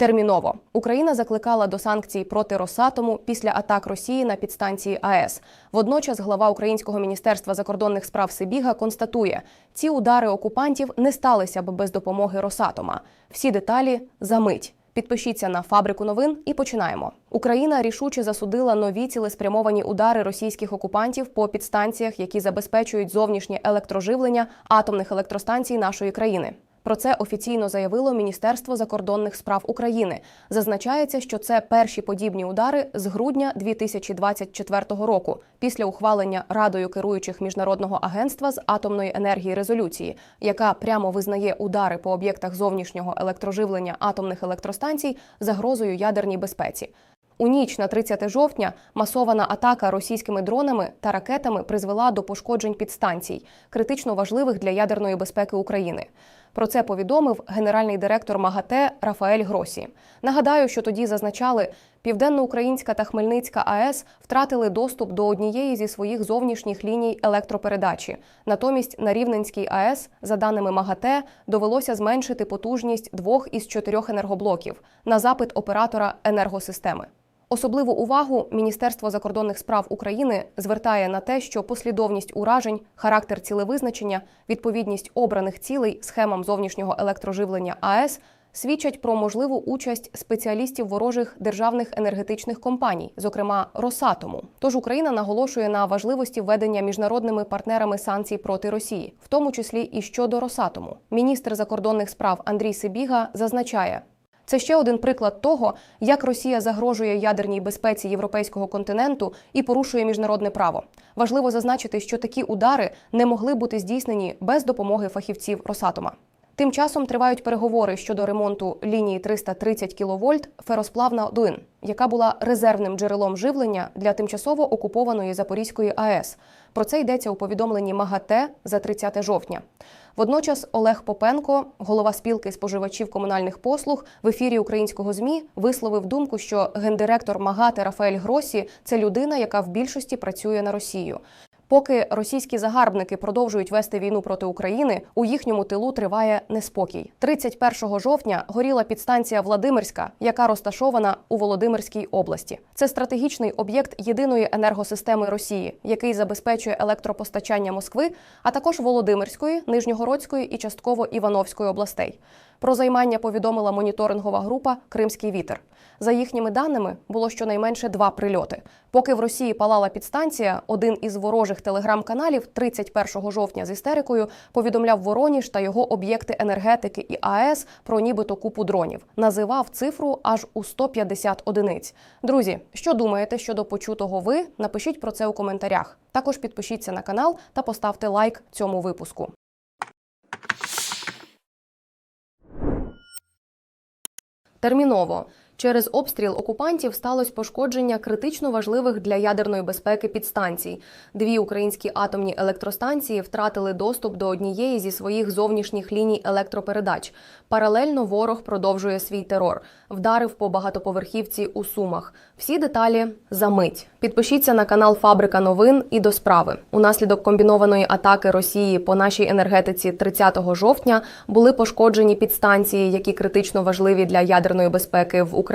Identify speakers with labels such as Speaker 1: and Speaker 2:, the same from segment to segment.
Speaker 1: Терміново Україна закликала до санкцій проти Росатому після атак Росії на підстанції АЕС. Водночас глава Українського міністерства закордонних справ Сибіга констатує, ці удари окупантів не сталися б без допомоги Росатома. Всі деталі за мить. Підпишіться на фабрику новин і починаємо. Україна рішуче засудила нові цілеспрямовані удари російських окупантів по підстанціях, які забезпечують зовнішнє електроживлення атомних електростанцій нашої країни. Про це офіційно заявило Міністерство закордонних справ України. Зазначається, що це перші подібні удари з грудня 2024 року, після ухвалення Радою керуючих міжнародного агентства з атомної енергії резолюції, яка прямо визнає удари по об'єктах зовнішнього електроживлення атомних електростанцій загрозою ядерній безпеці. У ніч на 30 жовтня масована атака російськими дронами та ракетами призвела до пошкоджень підстанцій, критично важливих для ядерної безпеки України. Про це повідомив генеральний директор МАГАТЕ Рафаель Гросі. Нагадаю, що тоді зазначали, Південноукраїнська та Хмельницька АЕС втратили доступ до однієї зі своїх зовнішніх ліній електропередачі. Натомість на Рівненській АЕС, за даними МАГАТЕ, довелося зменшити потужність двох із чотирьох енергоблоків на запит оператора енергосистеми. Особливу увагу Міністерство закордонних справ України звертає на те, що послідовність уражень, характер цілевизначення, відповідність обраних цілей схемам зовнішнього електроживлення АЕС свідчать про можливу участь спеціалістів ворожих державних енергетичних компаній, зокрема Росатому. Тож Україна наголошує на важливості введення міжнародними партнерами санкцій проти Росії, в тому числі і щодо Росатому. Міністр закордонних справ Андрій Сибіга зазначає. Це ще один приклад того, як Росія загрожує ядерній безпеці європейського континенту і порушує міжнародне право. Важливо зазначити, що такі удари не могли бути здійснені без допомоги фахівців Росатома. Тим часом тривають переговори щодо ремонту лінії 330 кВт Феросплавна 1 яка була резервним джерелом живлення для тимчасово окупованої Запорізької АЕС. Про це йдеться у повідомленні МАГАТЕ за 30 жовтня. Водночас Олег Попенко, голова спілки споживачів комунальних послуг, в ефірі українського змі висловив думку, що гендиректор МАГАТЕ Рафаель Гросі це людина, яка в більшості працює на Росію. Поки російські загарбники продовжують вести війну проти України, у їхньому тилу триває неспокій. 31 жовтня горіла підстанція Владимирська, яка розташована у Володимирській області. Це стратегічний об'єкт єдиної енергосистеми Росії, який забезпечує електропостачання Москви, а також Володимирської, Нижньогородської і частково Івановської областей. Про займання повідомила моніторингова група Кримський вітер. За їхніми даними було щонайменше два прильоти. Поки в Росії палала підстанція, один із ворожих телеграм-каналів 31 жовтня з істерикою повідомляв Вороніж та його об'єкти енергетики і АЕС про нібито купу дронів. Називав цифру аж у 150 одиниць. Друзі, що думаєте щодо почутого ви? Напишіть про це у коментарях. Також підпишіться на канал та поставте лайк цьому випуску. Терміново через обстріл окупантів сталося пошкодження критично важливих для ядерної безпеки підстанцій. Дві українські атомні електростанції втратили доступ до однієї зі своїх зовнішніх ліній електропередач. Паралельно ворог продовжує свій терор, вдарив по багатоповерхівці у Сумах. Всі деталі за мить. Підпишіться на канал Фабрика новин і до справи. Унаслідок комбінованої атаки Росії по нашій енергетиці 30 жовтня були пошкоджені підстанції, які критично важливі для ядерної безпеки в Україні.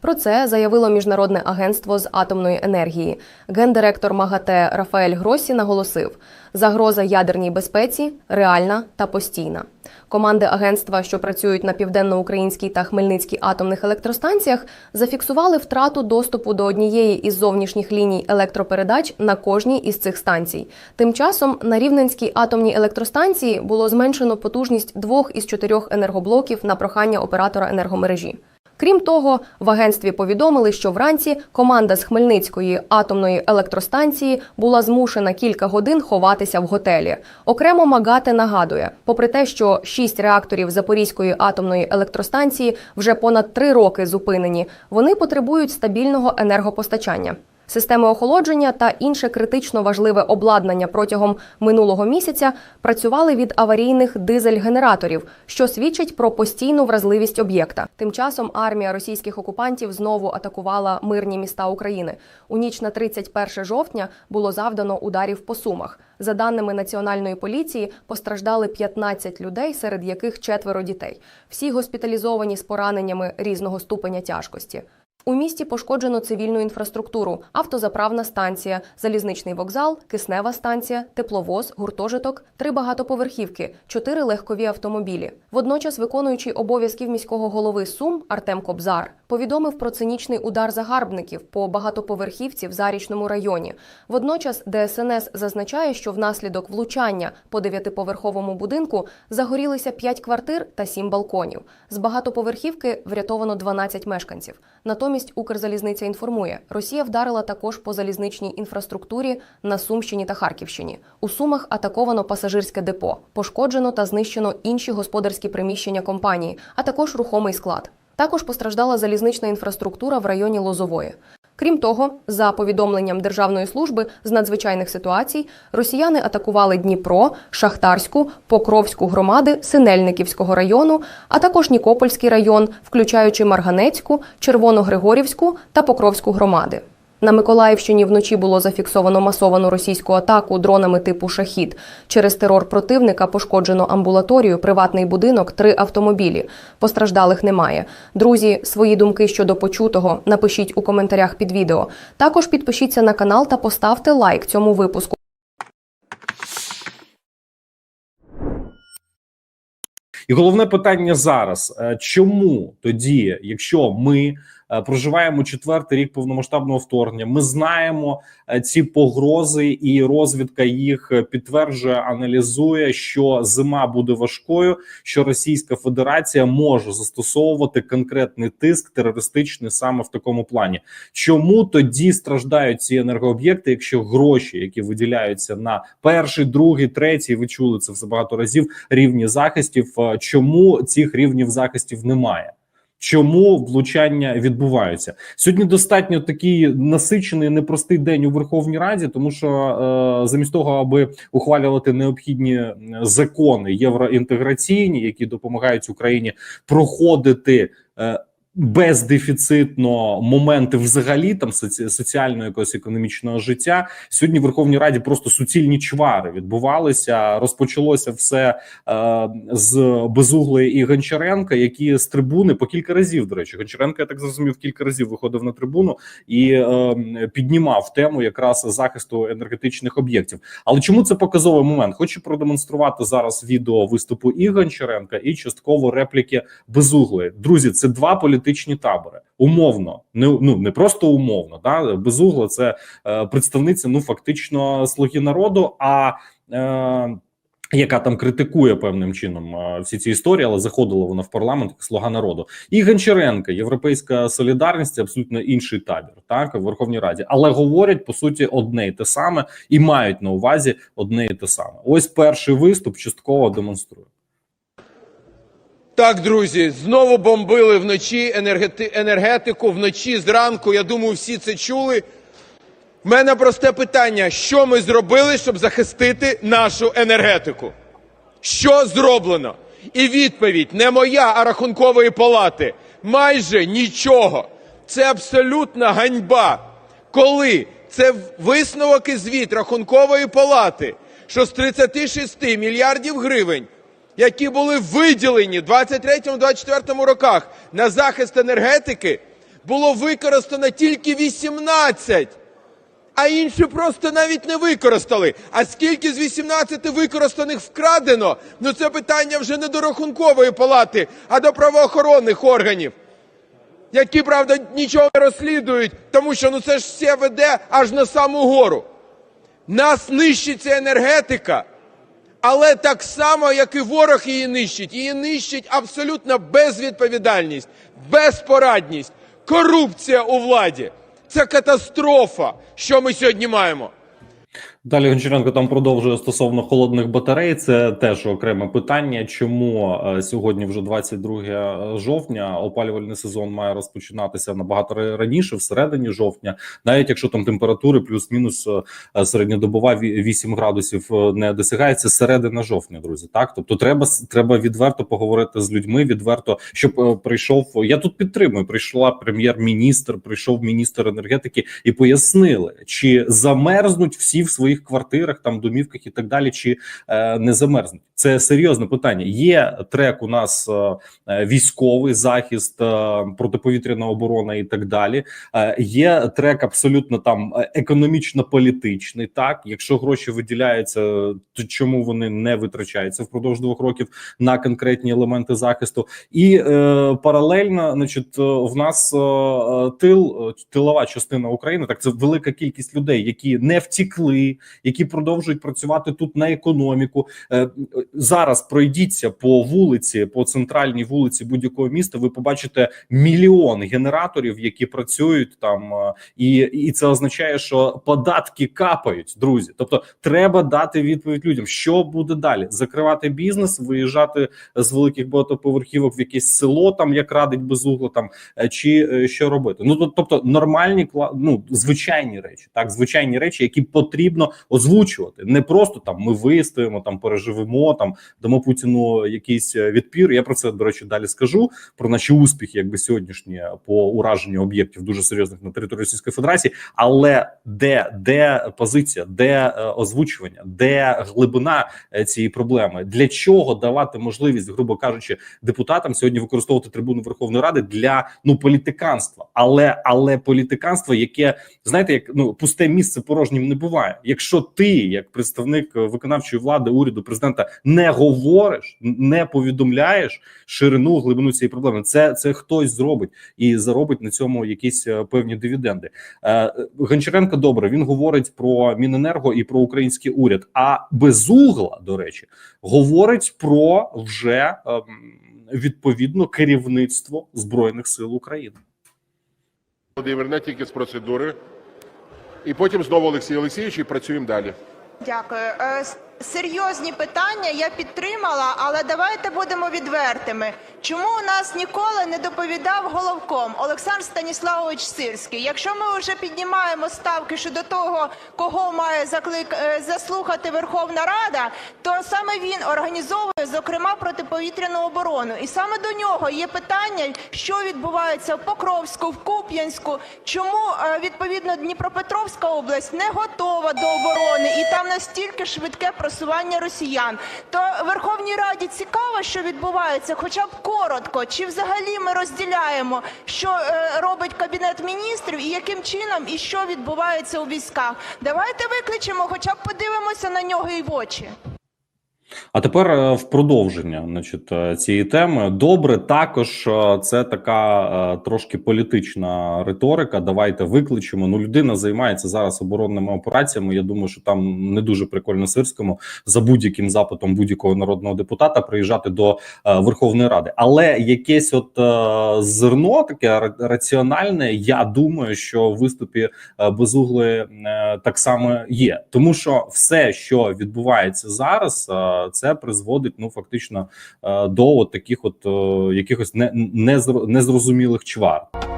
Speaker 1: Про це заявило міжнародне агентство з атомної енергії. Гендиректор МАГАТЕ Рафаель Гросі наголосив: загроза ядерній безпеці реальна та постійна. Команди агентства, що працюють на південноукраїнській та Хмельницькій атомних електростанціях, зафіксували втрату доступу до однієї із зовнішніх ліній електропередач на кожній із цих станцій. Тим часом на Рівненській атомній електростанції було зменшено потужність двох із чотирьох енергоблоків на прохання оператора енергомережі. Крім того, в агентстві повідомили, що вранці команда з Хмельницької атомної електростанції була змушена кілька годин ховатися в готелі. Окремо Магате нагадує, попри те, що шість реакторів Запорізької атомної електростанції вже понад три роки зупинені, вони потребують стабільного енергопостачання. Системи охолодження та інше критично важливе обладнання протягом минулого місяця працювали від аварійних дизель-генераторів, що свідчить про постійну вразливість об'єкта. Тим часом армія російських окупантів знову атакувала мирні міста України. У ніч на 31 жовтня було завдано ударів по сумах. За даними національної поліції, постраждали 15 людей, серед яких четверо дітей. Всі госпіталізовані з пораненнями різного ступеня тяжкості. У місті пошкоджено цивільну інфраструктуру: автозаправна станція, залізничний вокзал, киснева станція, тепловоз, гуртожиток, три багатоповерхівки, чотири легкові автомобілі. Водночас, виконуючий обов'язків міського голови Сум Артем Кобзар повідомив про цинічний удар загарбників по багатоповерхівці в Зарічному районі. Водночас ДСНС зазначає, що внаслідок влучання по дев'ятиповерховому будинку загорілися 5 квартир та 7 балконів. З багатоповерхівки врятовано 12 мешканців. Натомість Укрзалізниця інформує, Росія вдарила також по залізничній інфраструктурі на Сумщині та Харківщині. У Сумах атаковано пасажирське депо, пошкоджено та знищено інші господарські приміщення компанії, а також рухомий склад. Також постраждала залізнична інфраструктура в районі Лозової. Крім того, за повідомленням Державної служби з надзвичайних ситуацій, росіяни атакували Дніпро, Шахтарську, Покровську громади Синельниківського району, а також Нікопольський район, включаючи Марганецьку, Червоногригорівську та Покровську громади. На Миколаївщині вночі було зафіксовано масовану російську атаку дронами типу Шахід. Через терор противника пошкоджено амбулаторію, приватний будинок, три автомобілі. Постраждалих немає. Друзі, свої думки щодо почутого напишіть у коментарях під відео. Також підпишіться на канал та поставте лайк цьому випуску.
Speaker 2: І головне питання зараз: е, чому тоді, якщо ми проживаємо четвертий рік повномасштабного вторгнення, ми знаємо е, ці погрози, і розвідка їх е, підтверджує, аналізує, що зима буде важкою, що Російська Федерація може застосовувати конкретний тиск терористичний саме в такому плані. Чому тоді страждають ці енергооб'єкти, якщо гроші, які виділяються на перший, другий, третій, ви чули це вже багато разів, рівні захистів. е, Чому цих рівнів захистів немає? Чому влучання відбуваються сьогодні? Достатньо такий насичений, непростий день у Верховній Раді, тому що е, замість того, аби ухвалювати необхідні закони євроінтеграційні, які допомагають Україні проходити. Е, Бездефіцитно моменти взагалі там соці- соціального якогось економічного життя сьогодні в Верховній Раді просто суцільні чвари відбувалися. Розпочалося все е, з Безуглої і Гончаренка, які з трибуни по кілька разів. До речі, Гончаренко, я так зрозумів, кілька разів виходив на трибуну і е, піднімав тему якраз захисту енергетичних об'єктів. Але чому це показовий момент? Хочу продемонструвати зараз відео виступу і Гончаренка, і частково репліки Безуглої. Друзі, це два політичні табори. Умовно, не ну не просто умовно. Да? Безугла це е, представниця, ну фактично слуги народу. А е, яка там критикує певним чином е, всі ці історії, але заходила вона в парламент як слуга народу. І Гончаренка, Європейська солідарність, абсолютно інший табір, так в Верховній Раді, але говорять по суті одне і те саме, і мають на увазі одне і те саме. Ось перший виступ частково демонструє.
Speaker 3: Так, друзі, знову бомбили вночі енергетику, вночі зранку. Я думаю, всі це чули. В мене просте питання: що ми зробили, щоб захистити нашу енергетику? Що зроблено? І відповідь не моя, а рахункової палати. Майже нічого. Це абсолютна ганьба. Коли це висновок і звіт рахункової палати, що з 36 мільярдів гривень, які були виділені в 23-24 роках на захист енергетики, було використано тільки 18 а інші просто навіть не використали. А скільки з 18 використаних вкрадено? Ну це питання вже не до рахункової палати, а до правоохоронних органів, які, правда, нічого не розслідують, тому що ну це ж все веде аж на саму гору. Нас нищиться енергетика, але так само, як і ворог її нищить. Її нищить абсолютно безвідповідальність, безпорадність, корупція у владі. Це катастрофа, що ми сьогодні маємо.
Speaker 2: Далі Гончаренко там продовжує стосовно холодних батарей. Це теж окреме питання. Чому е, сьогодні вже 22 жовтня опалювальний сезон має розпочинатися набагато ра- раніше, всередині жовтня, навіть якщо там температури плюс-мінус е, середньодобова 8 градусів е, не досягається середина жовтня, друзі. Так, тобто треба треба відверто поговорити з людьми. Відверто, щоб е, прийшов. Я тут підтримую. Прийшла прем'єр-міністр, прийшов міністр енергетики і пояснили, чи замерзнуть всі в своїх квартирах, там домівках і так далі, чи е, не замерзнуть. Це серйозне питання. Є трек у нас е, військовий захист, е, протиповітряна оборона і так далі. Е, Є трек абсолютно там е, економічно-політичний. Так, якщо гроші виділяються, то чому вони не витрачаються впродовж двох років на конкретні елементи захисту? І е, паралельно, значить, е, в нас е, е, тил, тилова частина України. Так це велика кількість людей, які не втікли, які продовжують працювати тут на економіку. Е, зараз пройдіться по вулиці, по центральній вулиці будь-якого міста. Ви побачите мільйон генераторів, які працюють там, е, і, і це означає, що податки капають, друзі. Тобто, треба дати відповідь людям, що буде далі: закривати бізнес, виїжджати з великих багатоповерхівок в якесь село, там як радить безугло, там е, чи що робити. Ну тобто нормальні ну, звичайні речі, так звичайні речі, які потрібно озвучувати. Не просто там ми вистоїмо, там переживемо, там дамо Путіну якийсь е, відпір. Я про це до речі далі скажу. Про наші успіхи, якби сьогоднішні по ураженню об'єктів дуже серйозних на території Російської Федерації. Але де де позиція, де е, озвучування, де глибина е, цієї проблеми? Для чого давати можливість, грубо кажучи, депутатам сьогодні використовувати трибуну Верховної Ради для ну політиканства, але але політиканство, яке знаєте, як ну пусте місце порожнім не буває. Якщо ти, як представник е, виконавчої влади, уряду, президента, не говориш, не повідомляєш ширину, глибину цієї проблеми, це це хтось зробить і заробить на цьому якісь е, певні дивіденди. Е, Гончаренко добре. Він говорить про Міненерго і про український уряд. А безугла, до речі, говорить про вже ем, відповідно керівництво збройних сил України.
Speaker 4: Володимир, не тільки з процедури. І потім знову Олексій Олексійович і працюємо далі.
Speaker 5: Дякую. Серйозні питання я підтримала, але давайте будемо відвертими. Чому у нас ніколи не доповідав головком Олександр Станіславович Сирський? Якщо ми вже піднімаємо ставки щодо того, кого має заклик е, заслухати Верховна Рада, то саме він організовує зокрема протиповітряну оборону. І саме до нього є питання, що відбувається в Покровську, в Куп'янську. Чому е, відповідно Дніпропетровська область не готова до оборони і там настільки швидке просування росіян? То Верховній Раді цікаво, що відбувається, хоча б коротко, чи взагалі ми розділяємо, що е, робить кабінет міністрів і яким чином і що відбувається у військах. Давайте викличемо, хоча б подивимося на нього і в очі.
Speaker 2: А тепер е, в продовження значить, е, цієї теми. Добре, також е, це така трошки політична риторика. Давайте викличемо. Ну, людина займається зараз оборонними операціями. Я думаю, що там не дуже прикольно сирському за будь-яким запитом будь-якого народного депутата приїжджати до Верховної Ради. Але якесь от зерно таке раціональне. Я думаю, що в виступі безугли е, так само є, тому що все, що відбувається зараз, це призводить ну фактично е, до от таких от е, якихось не, незро- незрозумілих чвар.